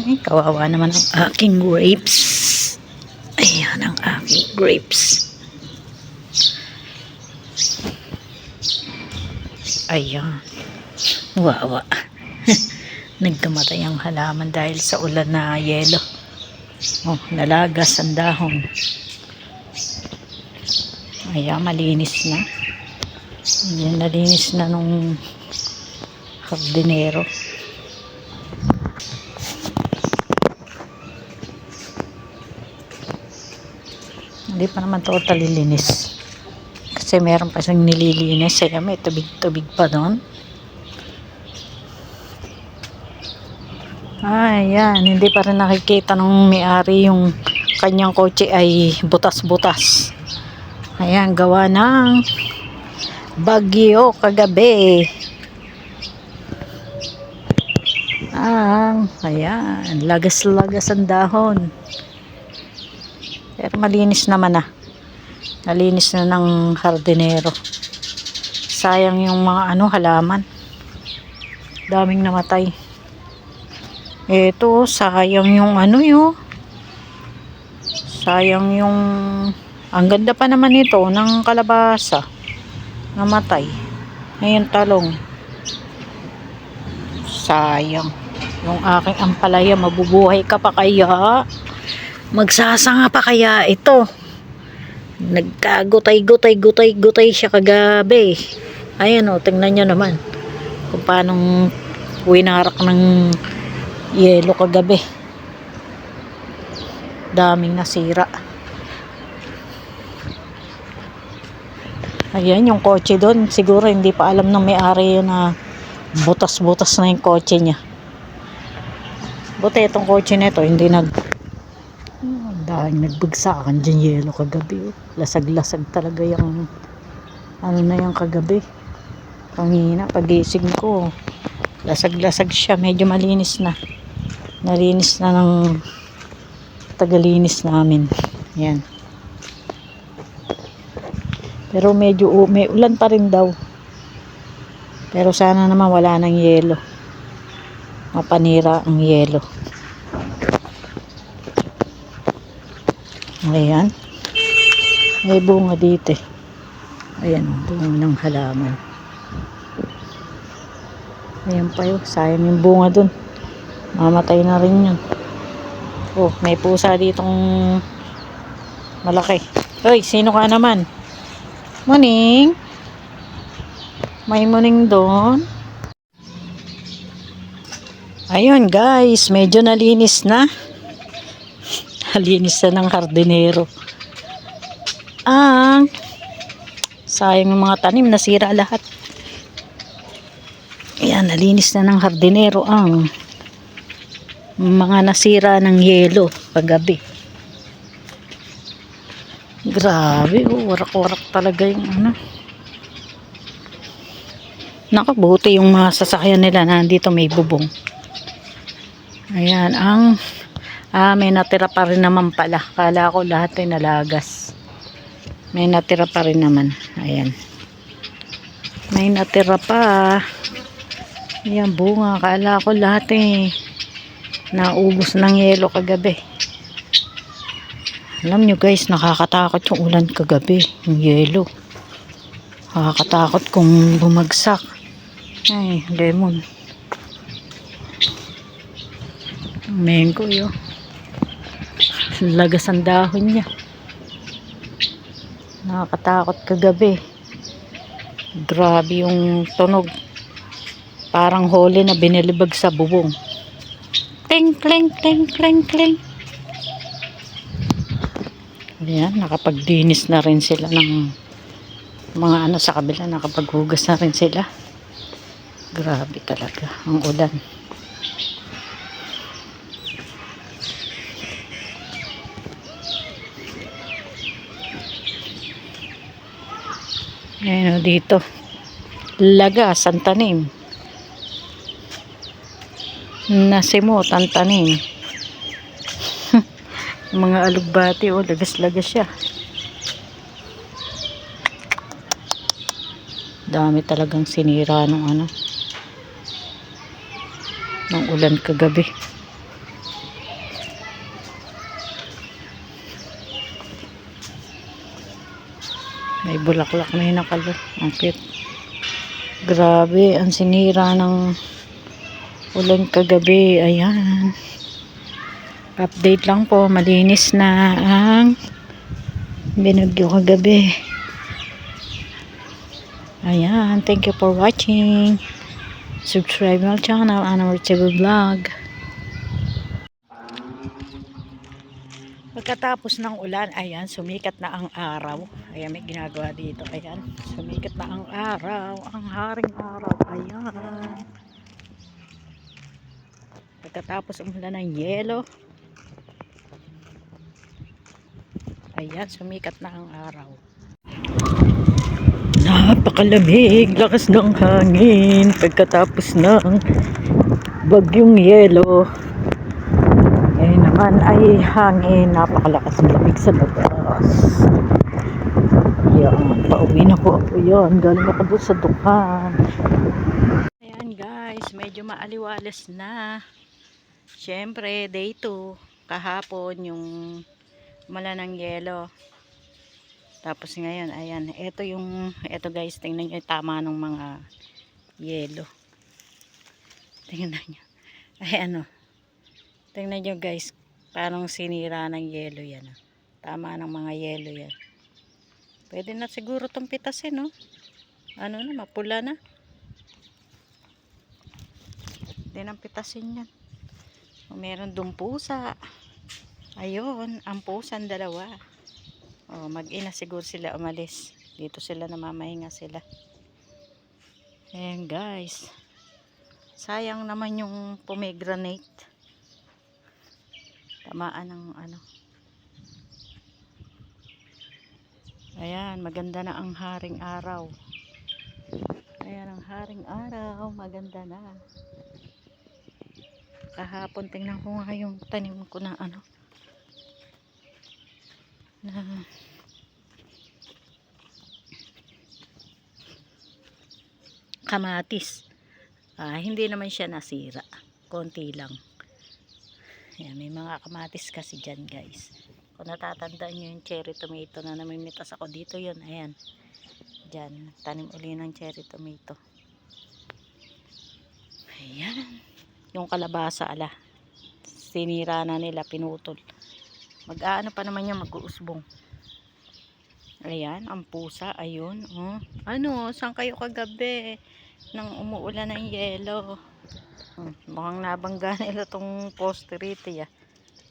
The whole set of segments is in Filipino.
Ay, kawawa naman ang aking grapes. Ayan ang aking grapes. Ayan. Wawa. Nagkamatay ang halaman dahil sa ulan na yelo. Oh, nalagas ang dahon. Ayan, malinis na. Ayan, nalinis na nung hardinero. Hindi pa naman totally linis. Kasi meron pa siyang nililinis. Kaya may tubig-tubig pa doon. Ayan, hindi pa rin nakikita ng may-ari yung kanyang kotse ay butas-butas. Ayan, gawa ng bagyo kagabi. Ah, ayan, lagas-lagas ang dahon. Pero malinis naman na. Nalinis na ng hardinero. Sayang yung mga ano halaman. Daming namatay. Ito, sayang yung ano yun. Sayang yung... Ang ganda pa naman ito ng kalabasa. Namatay. Ngayon talong. Sayang. Yung aking ampalaya, mabubuhay ka pa kaya? Magsasanga pa kaya ito? Nagkagutay-gutay-gutay-gutay siya kagabi. Ayan o, tingnan nyo naman. Kung paano winarak ng yelo kagabi. Daming nasira. Ayan, yung kotse doon. Siguro hindi pa alam ng may-ari yun na butas-butas na yung kotse niya. Buti itong kotse nito, hindi nag... Dahil nagbagsakan dyan yelo kagabi. Oh. Lasag-lasag talaga yung... Ano na yung kagabi. Pangina, pagising ko. Lasag-lasag siya. Medyo malinis na. Nalinis na ng tagalinis namin. Yan. Pero medyo may ulan pa rin daw. Pero sana naman wala ng yelo. Mapanira ang yelo. Ayan. May bunga dito. eh. Ayan, bunga ng halaman. Ayan pa yun. Sayang yung bunga dun. Mamatay na rin yun. Oh, may pusa ditong malaki. Hoy, sino ka naman? Morning. May morning doon. Ayun guys, medyo nalinis na. Nalinis na ng hardinero. Ang sayang yung mga tanim, nasira lahat. Ayan, nalinis na ng hardinero ang mga nasira ng yelo paggabi. Grabe, oh, warak-warak talaga yung ano. Nakabuti yung mga sasakyan nila na nandito may bubong. Ayan, ang ah, may natira pa rin naman pala. Kala ko lahat ay nalagas. May natira pa rin naman. Ayan. May natira pa. Ayan, bunga. Kala ko lahat eh naubos ng yelo kagabi. Alam nyo guys, nakakatakot yung ulan kagabi. Yung yelo. Nakakatakot kung bumagsak. Ay, lemon. Mango yun. Lagas ang dahon niya. Nakakatakot kagabi. Grabe yung tunog. Parang huli na binilibag sa bubong. Kling, kling, kling, kling, kling. Ayan, nakapagdinis na rin sila ng mga ano sa kabila, nakapaghugas na rin sila. Grabe talaga ang ulan. Ayan o dito. Lagas ang tanim. Nasimot ang tanim. Mga alugbati o lagas-lagas siya. Dami talagang sinira nung ano. Nung ulan kagabi. May bulaklak na yung nakalo. Ang cute. Grabe, ang sinira ng ulan kagabi. Ayan. Update lang po, malinis na ang binagyo kagabi. Ayan, thank you for watching. Subscribe my channel, Anna Martigo Vlog. Pagkatapos ng ulan, ayan, sumikat na ang araw. Ayan, may ginagawa dito. Ayan, sumikat na ang araw. Ang haring araw. Ayan. Pagkatapos umulan ng yelo, ayan, sumikat na ang araw. Napakalamig, lakas ng hangin. Pagkatapos ng bagyong yelo, naman ay hangin, napakalakas ng lamig sa labas. Yan, pauwi na po ako yan. Galing ako doon sa dukan. Ayan guys, medyo maaliwalas na. Siyempre, day 2, kahapon yung mala ng yelo. Tapos ngayon, ayan, ito yung, ito guys, tingnan nyo tama ng mga yelo. Tingnan nyo. Ay ano, tingnan nyo guys, parang sinira ng yelo yan. ah. Tama ng mga yelo yan. Pwede na siguro itong pitasin, no? Ano na, mapula na. Pwede nang pitasin yan. O, meron dong pusa. Ayun, ang pusan dalawa. O, mag-ina siguro sila umalis. Dito sila namamahinga sila. Ayan guys. Sayang naman yung pomegranate. Tamaan ng ano. Ayan, maganda na ang haring araw. Ayan ang haring araw, maganda na. Kahapon tingnan ko nga yung tanim ko na ano. Na kamatis. Ah, hindi naman siya nasira. Konti lang. Ayan, may mga kamatis kasi dyan guys. Kung natatandaan nyo yung cherry tomato na namimitas ako dito yun. Ayan. Dyan. Tanim uli ng cherry tomato. Ayan. Yung kalabasa ala. Sinira na nila. Pinutol. Mag-aano pa naman yan. Mag-uusbong. Ayan. Ang pusa. Ayun. Oh. Ano? Saan kayo kagabi? Nang umuulan ng yelo. Hmm, mukhang nabangga nila tong poste rito ya.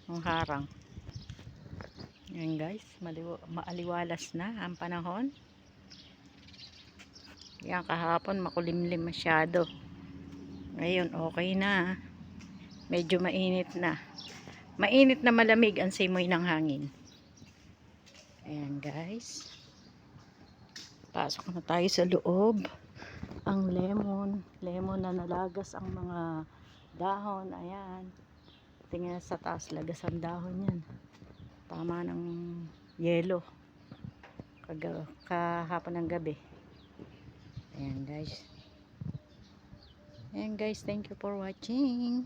Yung harang. Yan guys, maliw maaliwalas na ang panahon. Yan kahapon makulimlim masyado. Ngayon okay na. Medyo mainit na. Mainit na malamig ang simoy ng hangin. Ayan guys. Pasok na tayo sa loob. Ang lemon. Lemon na nalagas ang mga dahon. Ayan. Tingnan sa taas lagas ang dahon yan tama ng yelo Kaga, kahapon ng gabi ayan guys ayan guys thank you for watching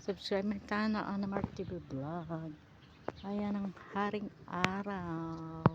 subscribe my channel Anna Mark TV Vlog ayan ang haring araw